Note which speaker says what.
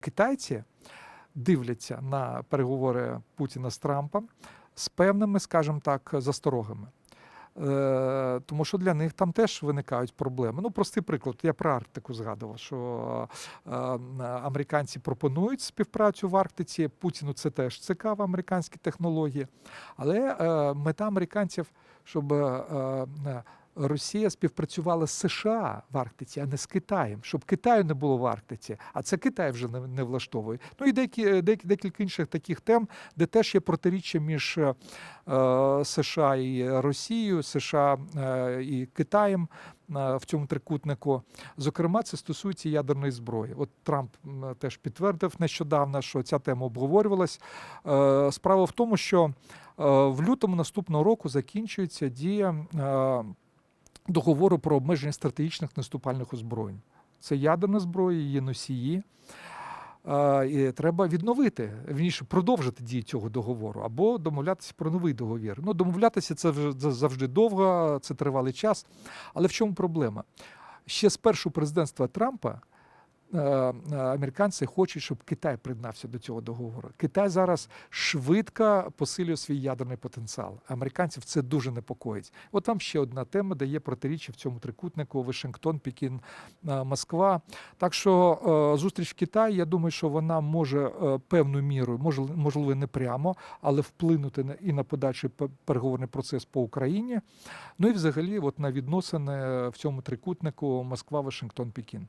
Speaker 1: Китайці дивляться на переговори Путіна з Трампом з певними, скажімо так, засторогами. Е, Тому що для них там теж виникають проблеми. Ну, простий приклад. Я про Арктику згадував, що е, американці пропонують співпрацю в Арктиці. Путіну це теж цікаво, американські технології. Але е, мета американців, щоб Росія співпрацювала з США в Арктиці, а не з Китаєм, щоб Китаю не було в Арктиці, а це Китай вже не, не влаштовує. Ну і деякі, деякі декілька інших таких тем, де теж є протиріччя між е, США і Росією, США е, і Китаєм е, в цьому трикутнику. Зокрема, це стосується ядерної зброї. От Трамп теж підтвердив нещодавно, що ця тема обговорювалась. Е, Справа в тому, що е, в лютому наступного року закінчується дія. Договору про обмеження стратегічних наступальних озброєнь. Це ядерна зброя, її носії. І треба відновити, вніше продовжити дію цього договору або домовлятися про новий договір. Ну, домовлятися це вже за- завжди довго, це тривалий час. Але в чому проблема? Ще з першого президентства Трампа американці хочуть, щоб Китай приєднався до цього договору. Китай зараз швидко посилює свій ядерний потенціал. Американців це дуже непокоїть. От там ще одна тема, де є протиріччя в цьому трикутнику: Вашингтон, Пекін, е, Москва. Так що е, зустріч в Китаї, я думаю, що вона може е, певною мірою, можливо, не прямо, але вплинути і на подальший переговорний процес по Україні. Ну і взагалі, от на відносини в цьому трикутнику Москва, Вашингтон, Пекін.